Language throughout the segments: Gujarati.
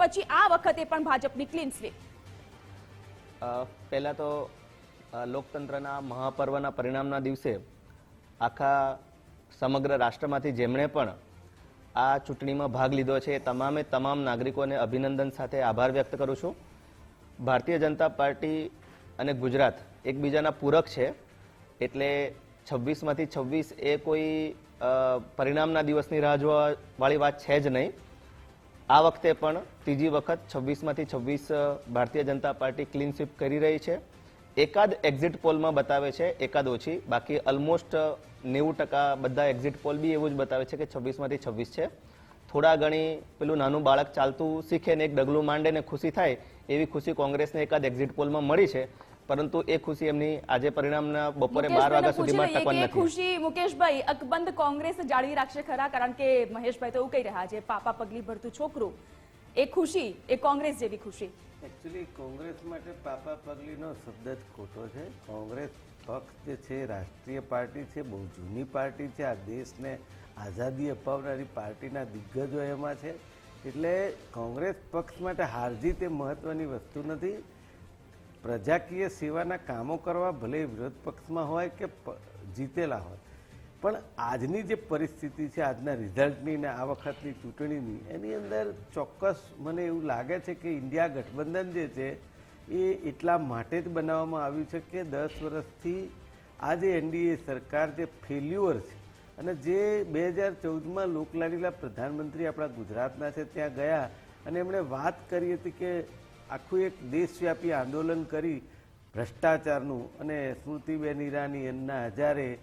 પછી આ વખતે પણ ભાજપની ક્લીન સ્વીપ પહેલાં તો લોકતંત્રના મહાપર્વના પરિણામના દિવસે આખા સમગ્ર રાષ્ટ્રમાંથી જેમણે પણ આ ચૂંટણીમાં ભાગ લીધો છે એ તમામે તમામ નાગરિકોને અભિનંદન સાથે આભાર વ્યક્ત કરું છું. ભારતીય જનતા પાર્ટી અને ગુજરાત એકબીજાના પૂરક છે, એટલે છવ્વીસમાંથી છવ્વીસ એ કોઈ પરિણામના દિવસની રાહ જોવાવાળી વાત છે જ નહીં. આ વખતે પણ ત્રીજી વખત છવ્વીસમાંથી છવ્વીસ Bharatiya Janata party clean sweep કરી રહી છે. એકાદ એક્ઝિટ પોલમાં બતાવે છે, એકાદ ઓછી. બાકી ઓલમોસ્ટ નેવું ટકા બધા એક્ઝિટ પોલ બી એવું જ બતાવે છે કે છવ્વીસમાંથી છવ્વીસ છે. થોડા ઘણી પેલું નાનું બાળક ચાલતું શીખે ને એક ડગલું માંડે ને ખુશી થાય, એવી ખુશી કોંગ્રેસને એકાદ એક્ઝિટ પોલમાં મળી છે. પરંતુ એ ખુશી એમની આજે પરિણામના બપોરે બાર વાગ્યા સુધીમાં ટકવાની નથી. ખુશી મુકેશભાઈ અકબંધ કોંગ્રેસ જાળવી રાખશે ખરા? કારણ કે મહેશભાઈ તો એવું કહી રહ્યા છે પાપા પગલી ભરતું છોકરું. એ ખુશી એ કોંગ્રેસ જેવી ખુશી. એકચ્યુઅલી કોંગ્રેસ માટે પાપા પગલીનો શબ્દ જ ખોટો છે. કોંગ્રેસ પક્ષ જે છે રાષ્ટ્રીય પાર્ટી છે બહુ જૂની પાર્ટી છે. આ દેશને આઝાદી અપાવનારી પાર્ટીના દિગ્ગજો એમાં છે. એટલે કોંગ્રેસ પક્ષ માટે હારજીત એ મહત્વની વસ્તુ નથી. પ્રજાકીય સેવાના કામો કરવા ભલે વિરોધ પક્ષમાં હોય કે જીતેલા હોય, પણ આજની જે પરિસ્થિતિ છે, આજના રિઝલ્ટની ને આ વખતની ચૂંટણીની, એની અંદર ચોક્કસ મને એવું લાગે છે કે ઇન્ડિયા ગઠબંધન જે છે, એ એટલા માટે જ બનાવવામાં આવ્યું છે કે દસ વર્ષથી આ જે એનડીએ સરકાર જે ફેલ્યુઅર છે, અને જે બે હજાર ચૌદમાં લોકલાડીલા પ્રધાનમંત્રી આપણા ગુજરાતના છે, ત્યાં ગયા, અને એમણે વાત કરી હતી કે આખું એક દેશવ્યાપી આંદોલન કરી ભ્રષ્ટાચારનું અને સ્મૃતિબેન ઈરાની એમના હજારે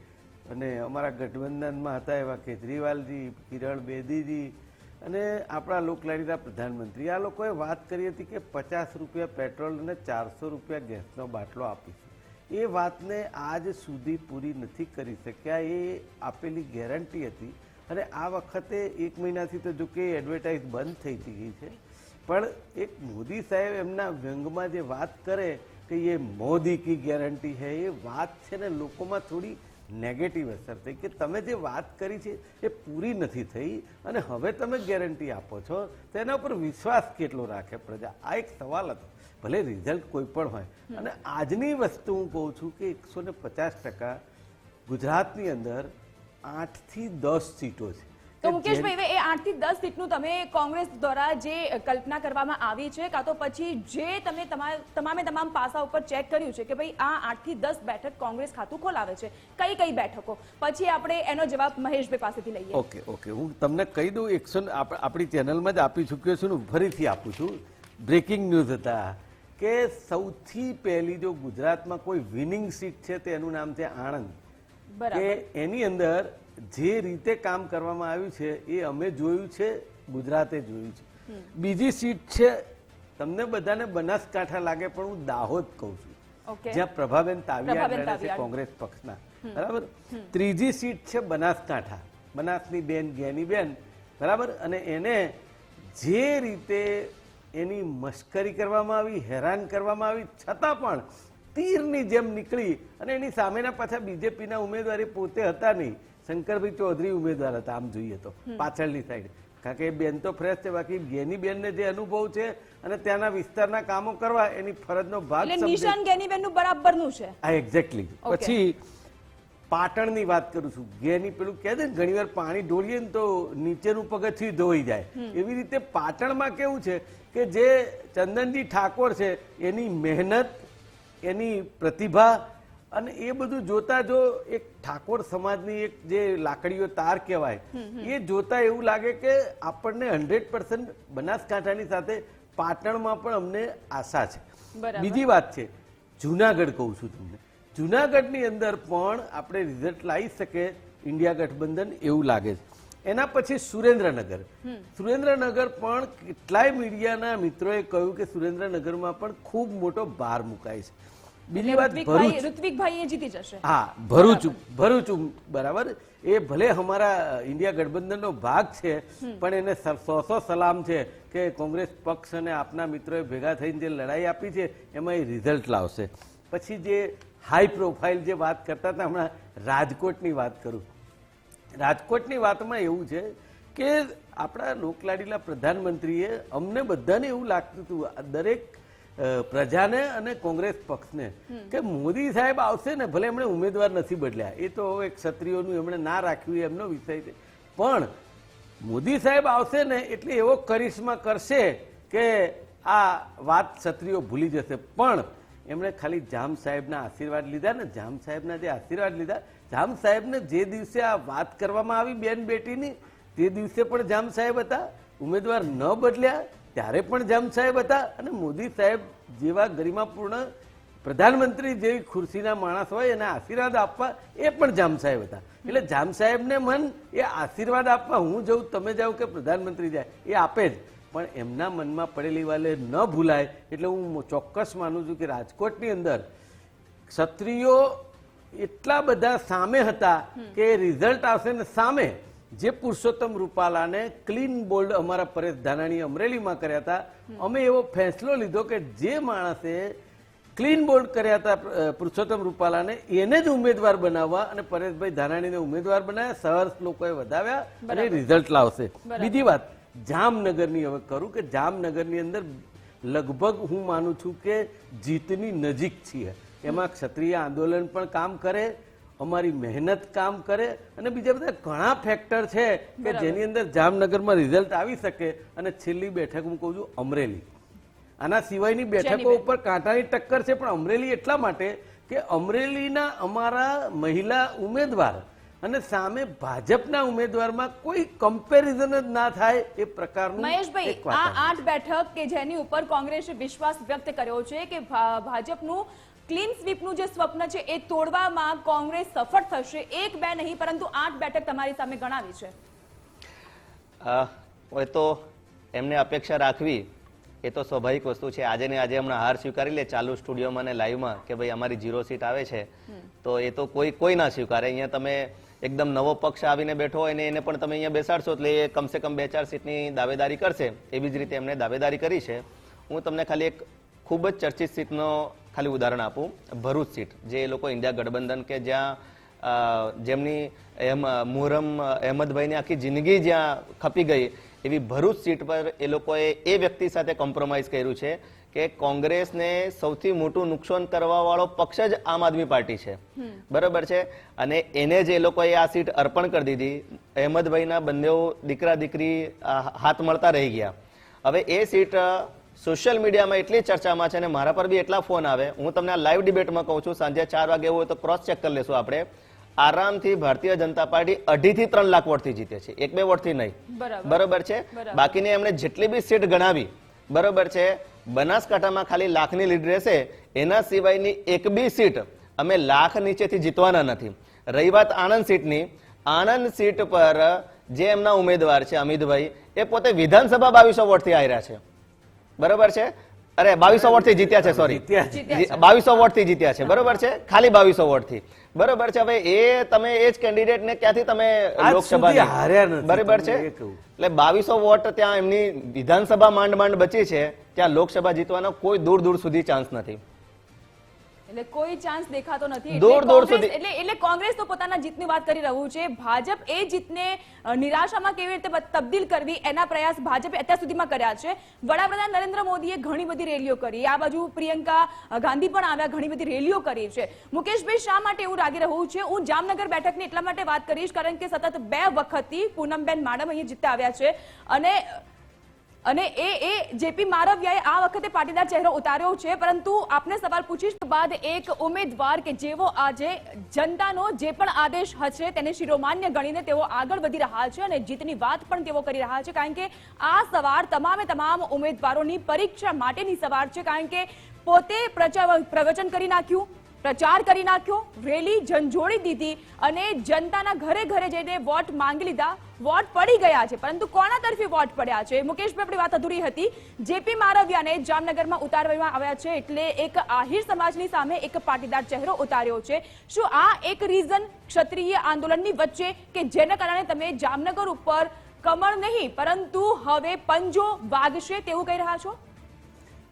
અને અમારા ગઠબંધનમાં હતા એવા કેજરીવાલજી, કિરણ બેદીજી અને આપણા લોકલાડીના પ્રધાનમંત્રી. આ લોકોએ વાત કરી હતી કે પચાસ રૂપિયા પેટ્રોલ અને ચારસો રૂપિયા ગેસનો બાટલો આપીશું. એ વાતને આજ સુધી પૂરી નથી કરી શક્યા. એ આપેલી ગેરંટી હતી. અને આ વખતે એક મહિનાથી તો જો કે એડવર્ટાઇઝ બંધ થઈ ગઈ છે. પણ એક મોદી સાહેબ એમના વ્યંગમાં જે વાત કરે કે એ મોદી કી ગેરંટી હે એ વાત છે ને લોકોમાં થોડી નેગેટિવ અસર થઈ કે તમે જે વાત કરી છે એ પૂરી નથી થઈ અને હવે તમે ગેરંટી આપો છો તેના ઉપર વિશ્વાસ કેટલો રાખે પ્રજા? આ એક સવાલ હતો. ભલે રિઝલ્ટ કોઈ પણ હોય. અને આજની વસ્તુ હું કહું છું કે એકસો ને પચાસ ટકા ગુજરાતની અંદર આઠથી દસ સીટો છે. તો મુકેશભાઈ હવે એ આઠથી દસ સીટનું તમે કોંગ્રેસ દ્વારા જે કલ્પના કરવામાં આવી છે કાં તો પછી જે તમે તમા- તમામે તમામ પાસા ઉપર ચેક કર્યું છે કે ભાઈ આ આઠથી દસ બેઠક કોંગ્રેસ ખાતું ખોલાવે છે કઈ કઈ બેઠકો? પછી આપણે એનો જવાબ મહેશભાઈ પાસેથી લઈએ. Okay okay. હું તમને કહી દઉં એકસો આપણી ચેનલમાં જ આપી ચૂક્યો છું હું ફરીથી આપું છું. બ્રેકિંગ ન્યૂઝ હતા કે સૌથી પહેલી જો ગુજરાતમાં કોઈ વિનિંગ સીટ છે તેનું નામ છે આણંદ. કે એની અંદર જે રીતે કામ કરવામાં આવ્યું છે એ અમે જોયું છે ગુજરાતે જોયું છે. બીજી સીટ છે તમને બધાને બનાસકાંઠા લાગે પણ હું દાહોદ કહું છું. જ્યાં પ્રભાબેન તાવિયા છે કોંગ્રેસ પક્ષના. બરાબર? ત્રીજી સીટ છે બનાસકાંઠા. બનાસની બેન ગેની બેન. બરાબર? અને એને જે રીતે એની મશ્કરી કરવામાં આવી હેરાન કરવામાં આવી છતાં પણ તીરની જેમ નીકળી અને એની સામેના પાછા બીજેપીના ઉમેદવારી પોતે હતા નહીં. શંકરભાઈ ચૌધરી ઉમેદવાર હતા આમ જોઈએ તો પાછળની સાઈડ કારણ કે બેન તો ફ્રેશ છે બાકી જ્ઞાની બેનને જે અનુભવ છે અને ત્યાંના વિસ્તારના કામો કરવા એની ફરજનો ભાગ નિશાન ગેનીબેનનું બરાબરનું છે. હા એક્ઝેક્ટલી. પછી પાટણની વાત કરું છું. ઘેની પેલું કહે છે ને ઘણીવાર પાણી ઢોળીએ ને તો નીચેનું પગથિયું ધોઈ જાય. એવી રીતે પાટણમાં કેવું છે કે જે ચંદનજી ઠાકોર છે એની મહેનત એની પ્રતિભા અને એ બધું જોતા જો એક ઠાકોર સમાજની એક જે લાકડીઓ તાર કહેવાય એ જોતા એવું લાગે કે આપણને હંડ્રેડ પર્સન્ટ બનાસકાંઠાની સાથે પાટણમાં પણ અમને આશા છે. બીજી વાત છે જુનાગઢ કહું છું તમને. જુનાગઢની અંદર પણ આપણે રિઝલ્ટ લાવી શકે ઇન્ડિયા ગઠબંધન એવું લાગે છે. એના પછી સુરેન્દ્રનગર. સુરેન્દ્રનગર પણ કેટલાય મીડિયાના મિત્રોએ કહ્યું કે સુરેન્દ્રનગરમાં પણ ખૂબ મોટો ભાર મુકાય છે. બીજી વાત ભરૂચ. ઋત્વિકભાઈ એ જીતી જશે. હા ભરૂચ ભરૂચ બરાબર. એ ભલે અમારા ઇન્ડિયા ગઠબંધનનો ભાગ છે પણ એને સો સો સલામ છે કે કોંગ્રેસ પક્ષ અને આપના મિત્રોએ ભેગા થઈને જે લડાઈ આપી છે એમાં એ રિઝલ્ટ લાવશે. પછી જે હાઈ પ્રોફાઇલ જે વાત કરતા હતા હમણાં રાજકોટની વાત કરું. રાજકોટની વાતમાં એવું છે કે આપણા લોકલાડીલા પ્રધાનમંત્રીએ અમને બધાને એવું લાગતું હતું દરેક પ્રજાને અને કોંગ્રેસ પક્ષને કે મોદી સાહેબ આવશે ને ભલે એમણે ઉમેદવાર નથી બદલ્યા એ તો હવે ક્ષત્રિયોનું એમણે ના રાખ્યું એમનો વિષય છે. પણ મોદી સાહેબ આવશે ને એટલે એવો કરિશ્મા કરશે કે આ વાત ક્ષત્રિયો ભૂલી જશે. પણ એમણે ખાલી જામ સાહેબના આશીર્વાદ લીધા ને જામ સાહેબના જે આશીર્વાદ લીધા જામ સાહેબને જે દિવસે આ વાત કરવામાં આવી બેન બેટીની તે દિવસે પણ જામ સાહેબ હતા ઉમેદવાર ન બદલ્યા ત્યારે પણ જામ સાહેબ હતા અને મોદી સાહેબ જેવા ગરિમાપૂર્ણ પ્રધાનમંત્રી જેવી ખુરશીના માણસ હોય એને આશીર્વાદ આપવા એ પણ જામ સાહેબ હતા. એટલે જામ સાહેબને મન એ આશીર્વાદ આપવા હું જઉં તમે જાઓ કે પ્રધાનમંત્રી જાય એ આપે જ. પણ એમના મનમાં પડેલી વાલે ન ભૂલાય એટલે હું ચોક્કસ માનું છું કે રાજકોટની અંદર ક્ષત્રિયો એટલા બધા સામે હતા કે રિઝલ્ટ આવશે ને સામે. જે પુરુષોત્તમ રૂપાલાને ક્લીન બોલ્ડ અમારા પરેશ ધાનાણી અમરેલીમાં કર્યા હતા અમે એવો ફેંસલો લીધો કે જે માણસે ક્લીન બોલ્ડ કર્યા હતા પુરુષોત્તમ રૂપાલાને એને જ ઉમેદવાર બનાવવા અને પરેશભાઈ ધાનાણીને ઉમેદવાર બનાવ્યા સહર્ષ લોકોએ વધાવ્યા અને રિઝલ્ટ લાવશે. બીજી વાત જામનગરની હવે કરું કે જામનગરની અંદર લગભગ હું માનું છું કે જીતની નજીક છીએ. એમાં ક્ષત્રિય આંદોલન પણ કામ કરે અમારી મહેનત કામ કરે અને બીજા બધા ઘણા ફેક્ટર છે કે જેની અંદર જામનગરમાં રિઝલ્ટ આવી શકે અને છેલ્લી બેઠક હું કહું છું અમરેલી. આના સિવાયની બેઠકો ઉપર કાંટાની ટક્કર છે પણ અમરેલી એટલા માટે કે અમરેલીના અમારા મહિલા ઉમેદવાર અને સામે ભાજપના ઉમેદવારમાં કોઈ કમ્પેરિઝન જ ના થાય એ પ્રકારનું મહેશભાઈ આ આઠ બેઠક કે જેની ઉપર કોંગ્રેસે વિશ્વાસ વ્યક્ત કર્યો છે કે ભાજપનું ક્લીન સ્વીપનું જે સ્વપ્ન છે એ તોડવામાં કોંગ્રેસ સફળ થશે. એક બે નહીં પરંતુ આઠ બેઠક તમારી સામે ગણાવી છે. એ તો એમને અપેક્ષા રાખવી એ તો સ્વાભાવિક વસ્તુ છે. આજે ને આજે હમણાં હાર સ્વીકારી લે ચાલુ સ્ટુડિયોમાં અને લાઈવમાં કે ભાઈ અમારી જીરો સીટ આવે છે. તો એ તો કોઈ કોઈ ના સ્વીકારે. અહીંયા તમે એકદમ નવો પક્ષ આવીને બેઠો હોય ને એને પણ તમે અહીંયા બેસાડશો એટલે એ કમસે કમ બે ચાર સીટની દાવેદારી કરશે. એવી જ રીતે એમને દાવેદારી કરી છે. હું તમને ખાલી એક ખૂબ જ ચર્ચિત સીટનો ખાલી ઉદાહરણ આપું. ભરૂચ સીટ જે એ લોકો ઇન્ડિયા ગઠબંધન કે જ્યાં જેમની એમ મુહરમ અહેમદભાઈની આખી જિંદગી જ્યાં ખપી ગઈ એવી ભરૂચ સીટ પર એ લોકોએ એ વ્યક્તિ સાથે કોમ્પ્રોમાઇઝ કર્યું છે કે કોંગ્રેસને સૌથી મોટું નુકસાન કરવા વાળો પક્ષ જ આમ આદમી પાર્ટી છે. બરાબર છે? અને એને જ એ લોકોએ આ સીટ અર્પણ કરી દીધી. અહેમદભાઈના બંને દીકરા દીકરી હાથ મળતા રહી ગયા. હવે એ સીટ સોશિયલ મીડિયામાં એટલી ચર્ચામાં છે અને મારા પર બી એટલા ફોન આવે. હું તમને આ લાઈવ ડિબેટમાં કહું છું સાંજે ચાર વાગે એવું હોય તો ક્રોસ ચેક કરી લેશું આપણે. આરામથી ભારતીય જનતા પાર્ટી અઢી થી ત્રણ લાખ વોટથી જીતે છે. એક બે વોટથી નહીં. બરોબર. છે? બાકીની એમણે જેટલી બી સીટ ગણાવી બરોબર છે બનાસકાંઠામાં ખાલી લાખની લીડ રહેશે એના સિવાયની એક બી સીટ અમે લાખ નીચેથી જીતવાના નથી. રહી વાત આણંદ સીટની. આણંદ સીટ પર જે એમના ઉમેદવાર છે અમિતભાઈ એ પોતે વિધાનસભા બાવીસો વોટથી આવ્યા છે. બરોબર છે? અરે બાવીસો વોટથી જીત્યા છે સોરી. બાવીસો વોટથી જીત્યા છે બરોબર છે? ખાલી બાવીસો વોટથી બરોબર છે? હવે એ તમે એ જ કેન્ડિડેટ ને ક્યાંથી તમે લોકસભા હાર્યા બરોબર છે. એટલે બાવીસો વોટ ત્યાં એમની વિધાનસભા માંડ માંડ બચી છે ત્યાં લોકસભા જીતવાનો કોઈ દૂર દૂર સુધી ચાન્સ નથી. એટલે કોઈ ચાન્સ દેખાતો નથી. દૂર એટલે સુધી. એટલે એટલે કોંગ્રેસ તો પોતાના જીતની વાત કરી રહ્યું છે. ભાજપ એ જીતને નિરાશામાં કેવી રીતે તબદીલ કરવી એના પ્રયાસ ભાજપે અત્યાર સુધીમાં કર્યા છે. વડાપ્રધાન નરેન્દ્ર મોદીએ ઘણી બધી રેલીઓ કરી. આ બાજુ પ્રિયંકા ગાંધી પણ આવ્યા ઘણી બધી રેલીઓ કરી છે. મુકેશભાઈ શા માટે એવું લાગી રહ્યું છે? હું જામનગર બેઠકની એટલા માટે વાત કરીશ કારણ કે સતત બે વખતથી પૂનમબેન માડમ અહીં જીતતા આવ્યા છે. અને અને એ એ જેપી મારવિયાએ આ વખતે પાટીદાર ચહેરો ઉતાર્યો છે. પરંતુ આપને સવાલ પૂછીશ બાદ એક ઉમેદવાર કે જેવો આજે જનતાનો જે પણ આદેશ હશે તેને શિરોમાન્ય ગણીને તેઓ આગળ વધી રહ્યા છે અને જીતની વાત પણ તેઓ કરી રહ્યા છે. કારણ કે આ સવાર તમામે તમામ ઉમેદવારોની પરીક્ષા માટેની સવાર છે. કારણ કે પોતે પ્રવચન કરી નાખ્યું. પ્રચાર કરી નાખ્યો, રેલી ઝંઝોડી દીધી અને જનતાના ઘરે ઘરે જઈને વોટ માંગી લીધા. વોટ પડી ગયા છે, પરંતુ કોના તરફી વોટ પડ્યા છે? મુકેશભાઈ આપણી વાત અધૂરી હતી. જેપી મારવિયાને જામનગરમાં ઉતારવામાં આવ્યા છે એટલે એક આહિર સમાજની સામે એક પાટીદાર ચહેરો ઉતાર્યો છે. શું આ એક રીઝન ક્ષત્રિય આંદોલનની વચ્ચે કે જેના કારણે તમે જામનગર ઉપર કમળ નહીં, પરંતુ હવે પંજો વાગશે તેવું કહી રહ્યા છો?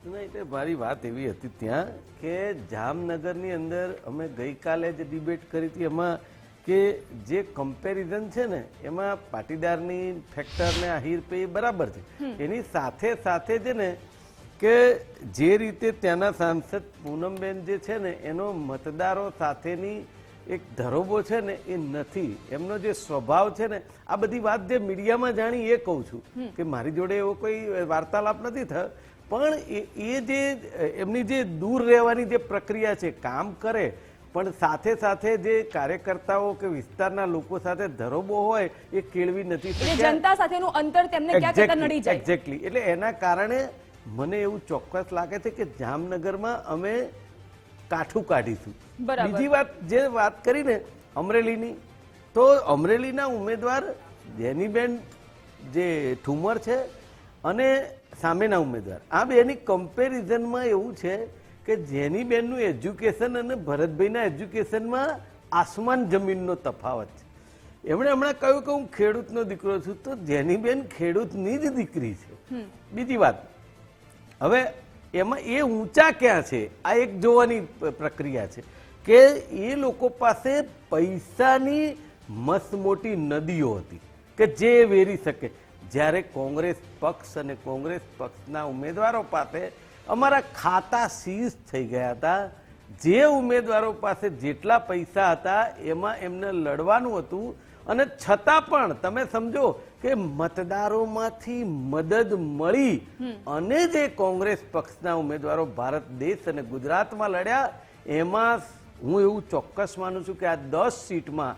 ના, તે મારી વાત એવી હતી ત્યાં કે જામનગરની અંદર અમે ગઈકાલે જે ડિબેટ કરી હતી એમાં કે જે કમ્પેરિઝન છે ને એમાં પાટીદારની ફેક્ટર ને આહિર પે બરાબર છે. એની સાથે સાથે છે ને કે જે રીતે ત્યાંના સાંસદ પૂનમબેન જે છે ને એનો મતદારો સાથેની એક ધરોબો છે ને એ નથી. એમનો જે સ્વભાવ છે ને આ બધી વાત જે મીડિયામાં જાણી એ કહું છું કે મારી જોડે એવો કોઈ વાર્તાલાપ નથી થયો. પણ એ જે એમની જે દૂર રહેવાની જે પ્રક્રિયા છે કામ કરે પણ સાથે સાથે જે કાર્યકર્તાઓ કે વિસ્તારના લોકો સાથે ધરોબો હોય એ કેળવી નથી જનતા સાથેનું અંતર તેમને નડી જાય? એક્ઝેક્ટલી એટલે એના કારણે મને એવું ચોક્કસ લાગે છે કે જામનગરમાં અમે કાઠું કાઢીશું. બીજી વાત જે વાત કરીને અમરેલીની તો અમરેલીના ઉમેદવાર જેનીબેન જે ઠુમર છે અને સામેના ઉમેદવાર. આ બેની કમ્પેરિઝનમાં એવું છે કે જેની બેનનું એજ્યુકેશન અને ભરતભાઈના એજ્યુકેશનમાં આસમાન જમીનનો તફાવત છે. એમણે હમણાં કહ્યું કે હું ખેડૂતનો દીકરો છું તો જેની બેન ખેડૂતની જ દીકરી છે. બીજી વાત. હવે એમાં એ ઊંચા ક્યાં છે? આ એક જોવાની પ્રક્રિયા છે કે એ લોકો પાસે પૈસાની મસ્ત મોટી નદીઓ હતી કે જે વેરી શકે. જ્યારે કોંગ્રેસ પક્ષ અને કોંગ્રેસ પક્ષના ઉમેદવારો પાસે અમારા ખાતા સીઝ થઈ ગયા હતા. જે ઉમેદવારો પાસે જેટલા પૈસા હતા એમાં એમને લડવાનું હતું. અને છતાં પણ તમે સમજો કે મતદારોમાંથી મદદ મળી અને જે કોંગ્રેસ પક્ષના ઉમેદવારો ભારત દેશ અને ગુજરાતમાં લડ્યા એમાં હું એવું ચોક્કસ માનું છું કે આ દસ સીટમાં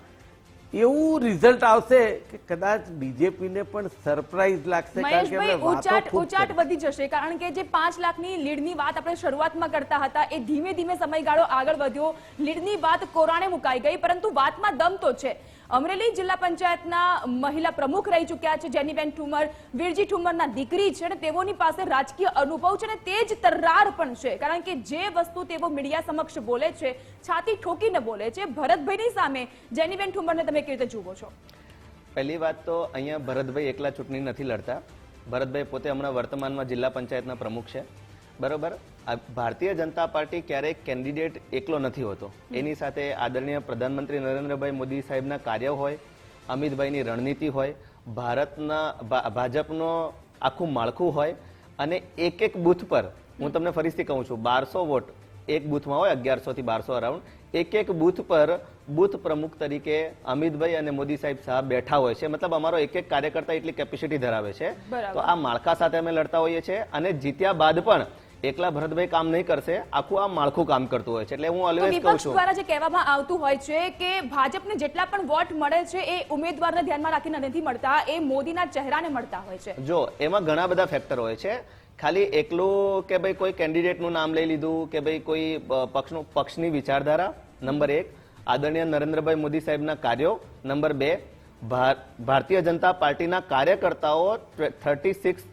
એવું રિઝલ્ટ આવશે કે કદાચ બીજેપીને પણ સરપ્રાઈઝ લાગશે મહેશભાઈ ઉચાટ ઉચાટ વધી જશે કારણ કે જે પાંચ લાખની લીડની વાત આપણે શરૂઆતમાં કરતા હતા એ ધીમે ધીમે સમયગાળો આગળ વધ્યો. લીડની વાત કોરાણે મુકાઈ ગઈ પરંતુ વાતમાં દમ તો છે. અમરેલી જિલ્લા પંચાયતના મહિલા પ્રમુખ રહી ચૂક્યા છે, જેનીબેન ઠુમર. વીરજી ઠુમરના દીકરી છે અને તેઓની પાસે રાજકીય અનુભવ છે અને તે જ તરાર પણ છે. કારણ કે જે વસ્તુ તેઓ મીડિયા સમક્ષ બોલે છે, છાતી ઠોકીને બોલે છે, ભરતભાઈની સામે. જેનીબેન ઠુમરને તમે કેવી રીતે જુઓ છો? પહેલી વાત તો અહીંયા ભરતભાઈ એકલા ચૂંટણી નથી લડતા. ભરતભાઈ પોતે હમણાં વર્તમાનમાં જિલ્લા પંચાયતના પ્રમુખ છે. બરોબર? આ ભારતીય જનતા પાર્ટી ક્યારેય કેન્ડિડેટ એકલો નથી હોતો. એની સાથે આદરણીય પ્રધાનમંત્રી નરેન્દ્રભાઈ મોદી સાહેબના કાર્ય હોય અમિતભાઈની રણનીતિ હોય ભારતના ભાજપનો આખું માળખું હોય અને એક એક બૂથ પર હું તમને ફરીથી કહું છું બારસો વોટ એક બૂથમાં હોય અગિયારસો થી બારસો અરાઉન્ડ એક એક બૂથ પર બૂથ પ્રમુખ તરીકે અમિતભાઈ અને મોદી સાહેબ સાહેબ બેઠા હોય છે. મતલબ અમારો એક એક કાર્યકર્તા એટલી કેપેસિટી ધરાવે છે. તો આ માળખા સાથે અમે લડતા હોઈએ છીએ અને જીત્યા બાદ પણ એકલા ભરતભાઈ કામ નહીં કરશે આખું આ માળખું કામ કરતું હોય છે. એટલે હું ઓલવેઝ કહું છું. દ્વારા જે કહેવામાં આવતું હોય છે કે ભાજપને જેટલા પણ વોટ મળે છે એ ઉમેદવારને ધ્યાનમાં રાખીને નથી મળતા એ મોદીના ચહેરાને મળતા હોય છે. જો એમાં ઘણા બધા ફેક્ટર હોય છે. ખાલી એકલું કે ભાઈ કોઈ કેન્ડિડેટનું નામ લઈ લીધું કે ભાઈ કોઈ પક્ષનું પક્ષની વિચારધારા નંબર એક. આદરણીય નરેન્દ્રભાઈ મોદી સાહેબના કાર્યો નંબર બે. ભાર- ભારતીય જનતા પાર્ટીના કાર્યકર્તાઓ થર્ટી સિક્સ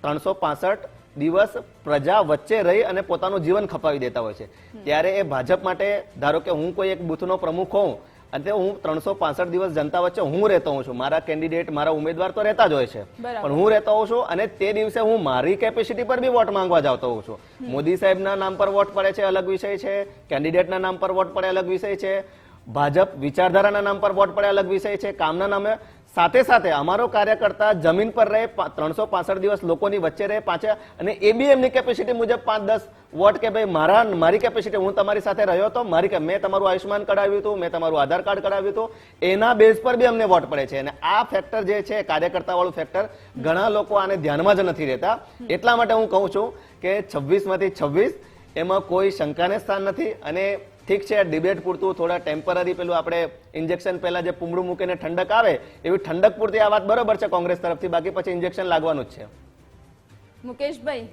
ત્રણસો પાસઠ દિવસ પ્રજા વચ્ચે રહી અને પોતાનું જીવન ખપાવી દેતા હોય છે. ત્યારે એ ભાજપ માટે ધારો કે હું કોઈ એક બૂથનો પ્રમુખ હોઉં અને હું ત્રણસો પાસઠ દિવસ જનતા વચ્ચે હું રહેતો હોઉં છું. મારા કેન્ડિડેટ મારા ઉમેદવાર તો રહેતા જ હોય છે. પણ હું રહેતો હોઉં છું અને તે દિવસે હું મારી કેપેસિટી પર બી વોટ માંગવા જાવતો હોઉં છું. મોદી સાહેબના નામ પર વોટ પડે છે અલગ વિષય છે. કેન્ડિડેટના નામ પર વોટ પડે અલગ વિષય છે. ભાજપ વિચારધારાના નામ પર વોટ પડે અલગ વિષય છે. કામના નામે સાથે સાથે અમારો કાર્યકર્તા જમીન પર રહે ત્રણસો દિવસ લોકોની વચ્ચે રહે પાછા અને એ બી એમની કેપેસિટી મુજબ પાંચ દસ વોટ કે ભાઈ મારા, મારી કેપેસિટી હું તમારી સાથે રહ્યો હતો મારી મેં તમારું આયુષ્માન કઢાવ્યું હતું, મેં તમારું આધાર કાર્ડ કઢાવ્યું હતું. એના બેઝ પર બી અમને વોટ પડે છે. અને આ ફેક્ટર જે છે કાર્યકર્તા વાળું ફેક્ટર ઘણા લોકો આને ધ્યાનમાં જ નથી રહેતા. એટલા માટે હું કહું છું કે છવ્વીસમાંથી છવ્વીસ એમાં કોઈ શંકાને સ્થાન નથી અને ઠીક છે ડિબેટ પૂરતું થોડા ટેમ્પરરી પેલું આપણે ઇન્જેક્શન પહેલા જે પૂમડું મૂકીને ઠંડક આવે એવી ઠંડક પૂરતી આ વાત બરોબર છે કોંગ્રેસ તરફથી બાકી પછી ઇન્જેક્શન લાગવાનું જ છે. મુકેશભાઈ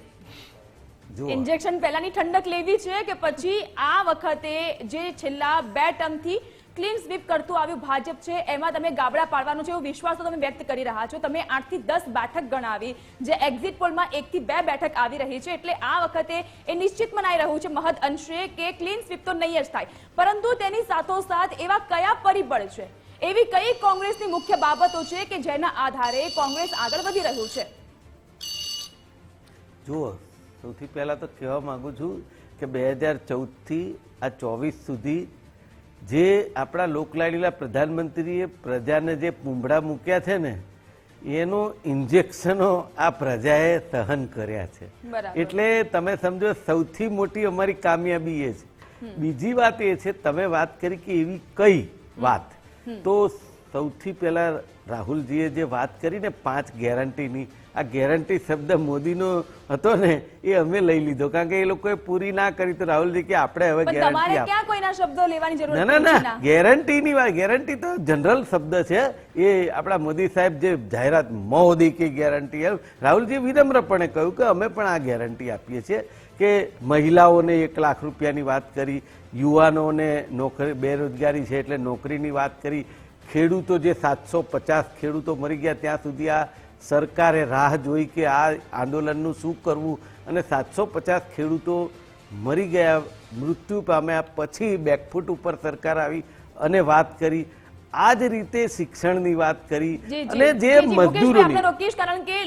ઇન્જેક્શન પહેલાની ઠંડક લેવી છે કે પછી આ વખતે જે છેલ્લા બે ટર્મથી ક્લીન સ્વીપ કરતું આવ્યું ભાજપ છે. એમાં તમે ગાબડા પાડવાનું છે એવો વિશ્વાસ તો તમે વ્યક્ત કરી રહ્યા છો. તમે આઠથી દસ બેઠક ગણાવી, જે એક્ઝિટ પોલમાં એકથી બે બેઠક આવી રહી છે. એટલે આ વખતે એ નિશ્ચિત મનાઈ રહ્યું છે મહદ અંશે કે ક્લીન સ્વીપ તો નહીં જ થાય. પરંતુ તેની સાથોસાથ એવા કયા પરિબળ છે? એવી કઈ કોંગ્રેસની મુખ્ય બાબતો છે કે જેના આધારે કોંગ્રેસ આગળ વધી રહ્યું છે? જુઓ, સૌથી પહેલા તો કહેવા માંગુ છું કે બે હજાર ચૌદથી આ ચોવીસ સુધી જે આપણા લોકલાડીલા પ્રધાનમંત્રીએ પ્રજાને જે પૂંભળા મૂક્યા છે ને એનું ઇન્જેક્શનો આ પ્રજાએ સહન કર્યા છે. એટલે તમે સમજો સૌથી મોટી અમારી કામયાબી એ છે. બીજી વાત એ છે તમે વાત કરી કે એવી કઈ વાત? તો સૌથી પહેલા રાહુલજીએ જે વાત કરી ને પાંચ ગેરંટીની આ ગેરંટી શબ્દ મોદીનો હતો ને એ અમે લઈ લીધો. કારણ કે એ લોકોએ પૂરી ના કરી તો રાહુલજી કે આપણે હવે ગેરંટી ક્યાં કોઈના શબ્દો લેવાની જરૂર ના ના ના. ગેરંટીની વાત ગેરંટી તો જનરલ શબ્દ છે. એ આપણા મોદી સાહેબ જે જાહેરાત મોદી કે ગેરંટી રાહુલજી વિનમ્રપણે કહ્યું કે અમે પણ આ ગેરંટી આપીએ છીએ કે મહિલાઓને એક લાખ રૂપિયાની વાત કરી યુવાનોને નોકરી બેરોજગારી છે એટલે નોકરીની વાત કરી. ખેડૂતો જે સાતસો પચાસ ખેડૂતો મરી ગયા ત્યાં સુધી આ સરકારે રાહ જોઈ કે આ આંદોલનનું શું કરવું અને સાતસો પચાસ ખેડૂતો મરી ગયા મૃત્યુ પામ્યા પછી બેકફૂટ ઉપર સરકાર આવી અને વાત કરી આ જ રીતે શિક્ષણની વાત કરી. અને જે મજદૂરોની રોકીશ કારણ કે